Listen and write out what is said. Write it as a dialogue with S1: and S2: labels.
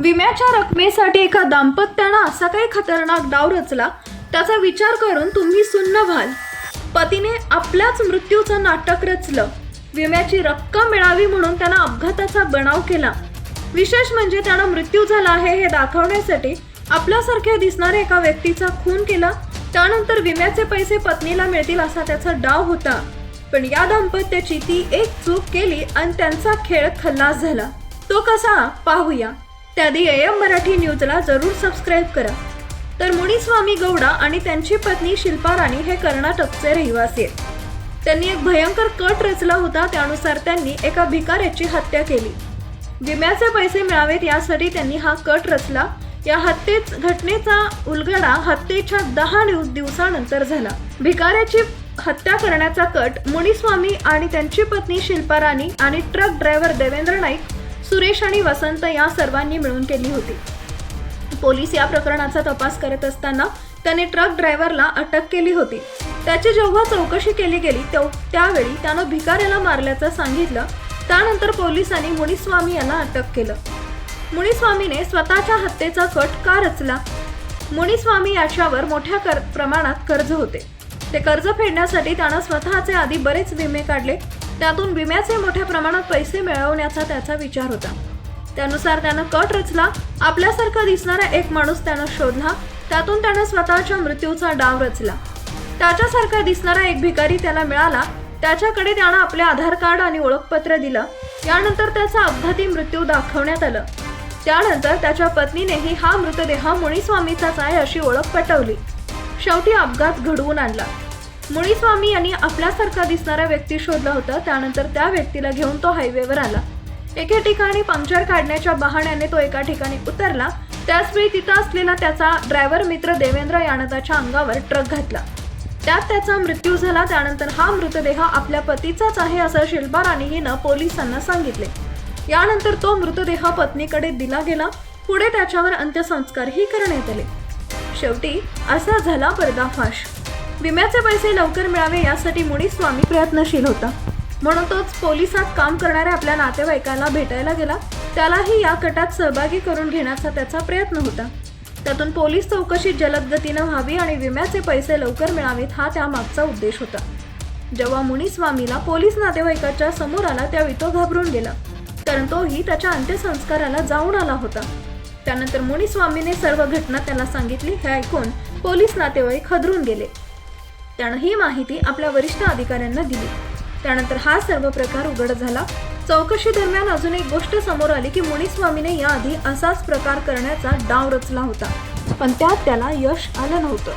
S1: विम्याच्या रकमेसाठी एका दाम्पत्यानं असा काही खतरनाक डाव रचला त्याचा विचार करून तुम्ही सुन्न व्हाल. पतीने आपल्याच मृत्यूचं नाटक रचलं. विम्याची रक्कम मिळावी म्हणून त्यानं अपघाताचा बनाव केला. विशेष म्हणजे त्यानं मृत्यू झाला आहे हे दाखवण्यासाठी आपल्यासारख्या दिसणाऱ्या एका व्यक्तीचा खून केला. त्यानंतर विम्याचे पैसे पत्नीला मिळतील असा त्याचा डाव होता. पण या दाम्पत्याची ती एक चूक केली आणि त्यांचा खेळ खल्लास झाला. तो कसा? पाहूया. त्याआधी एम मराठी न्यूजला जरूर सबस्क्राईब करा. तर मुनिस्वामी गौडा आणि त्यांची पत्नी शिल्पा राणी हे कर्नाटकचे रहिवासी आहेत. त्यांनी एक भयंकर कट रचला होता त्यानुसार त्यांनी एका भिकाऱ्याची हत्या केली. विम्याचे पैसे मिळावेत यासाठी त्यांनी हा कट रचला. या हत्येच घटनेचा उलगडा हत्येच्या दहा दिवसानंतर झाला. भिकाऱ्याची हत्या करण्याचा कट मुनिस्वामी आणि त्यांची पत्नी शिल्पा राणी आणि ट्रक ड्रायव्हर देवेंद्र नाईक सुरेश आणि वसंत या सर्वांनी मिळून केली होती. पोलीस या प्रकरणाचा तपास करत असताना त्याने ट्रक ड्रायव्हरला अटक केली होती. त्याची जेव्हा चौकशी केली गेली तेव्हा त्यावेळी त्यानं भिकाऱ्याला मारल्याचं सांगितलं. त्यानंतर पोलिसांनी मुनिस्वामी यांना अटक केलं. मुनिस्वामीने स्वतःच्या हत्येचा कट का रचला? मुनिस्वामी याच्यावर मोठ्या कर प्रमाणात कर्ज होते. ते कर्ज फेडण्यासाठी त्यानं स्वतःचे आधी बरेच विमे काढले. त्यातून विम्याचे मोठ्या प्रमाणात पैसे मिळवण्याचा त्याचा विचार होता. त्यानुसार त्यानं कट रचला आपल्यासारखा दिसणारा एक माणूस त्यानं शोधला त्यातून त्यानं स्वतःच्या मृत्यूचा डाव रचला. त्याच्यासारखा दिसणारा एक भिकारी त्याला मिळाला त्याच्याकडे त्यानं आपले आधार कार्ड आणि ओळखपत्र दिलं यानंतर त्याचा अपघाती मृत्यू दाखवण्यात आलं. त्यानंतर त्याच्या पत्नीनेही हा मृतदेह मुनीस्वामीचाच आहे अशी ओळख पटवली. शेवटी अपघात घडवून आणला. मुळीस्वामी यांनी आपल्यासारखा दिसणारा व्यक्ती शोधला होता. त्यानंतर त्या व्यक्तीला घेऊन तो हायवेवर आला. एके ठिकाणी पंक्चर काढण्याच्या बहाण्याने तो एका ठिकाणी उतरला. त्याचवेळी तिथं असलेला त्याचा ड्रायव्हर मित्र देवेंद्र यानं त्याच्या अंगावर ट्रक घातला. त्यात त्याचा मृत्यू झाला. त्यानंतर हा मृतदेह आपल्या पतीचाच आहे असं शिल्पा राणी हिनं पोलिसांना सांगितले. यानंतर तो मृतदेह पत्नीकडे दिला गेला. पुढे त्याच्यावर अंत्यसंस्कारही करण्यात आले. शेवटी असा झाला पर्दाफाश. विम्याचे पैसे लवकर मिळावे यासाठी मुनिस्वामी प्रयत्नशील होता. म्हणून तोच पोलिसात काम करणाऱ्या आपल्या नातेवाईकाला भेटायला गेला. त्यालाही या कटात सहभागी करून घेण्याचा त्याचा प्रयत्न होता. त्यातून पोलीस चौकशी जलद गतीनं व्हावी आणि विम्याचे पैसे लवकर मिळावेत हा त्यामागचा उद्देश होता. जेव्हा मुनीस्वामीला पोलीस नातेवाईकाच्या समोर आला त्यावेळी तो घाबरून गेला. कारण तोही त्याच्या अंत्यसंस्काराला जाऊन आला होता. त्यानंतर मुनिस्वामीने सर्व घटना त्याला सांगितली हे ऐकून पोलीस नातेवाईक हदरून गेले. त्यानं ही माहिती आपल्या वरिष्ठ अधिकाऱ्यांना दिली. त्यानंतर हा सर्व प्रकार उघड झाला. चौकशी दरम्यान अजून एक गोष्ट समोर आली की मुनिस्वामीने याआधी असाच प्रकार करण्याचा डाव रचला होता. पण त्यात त्याला यश आलं नव्हतं.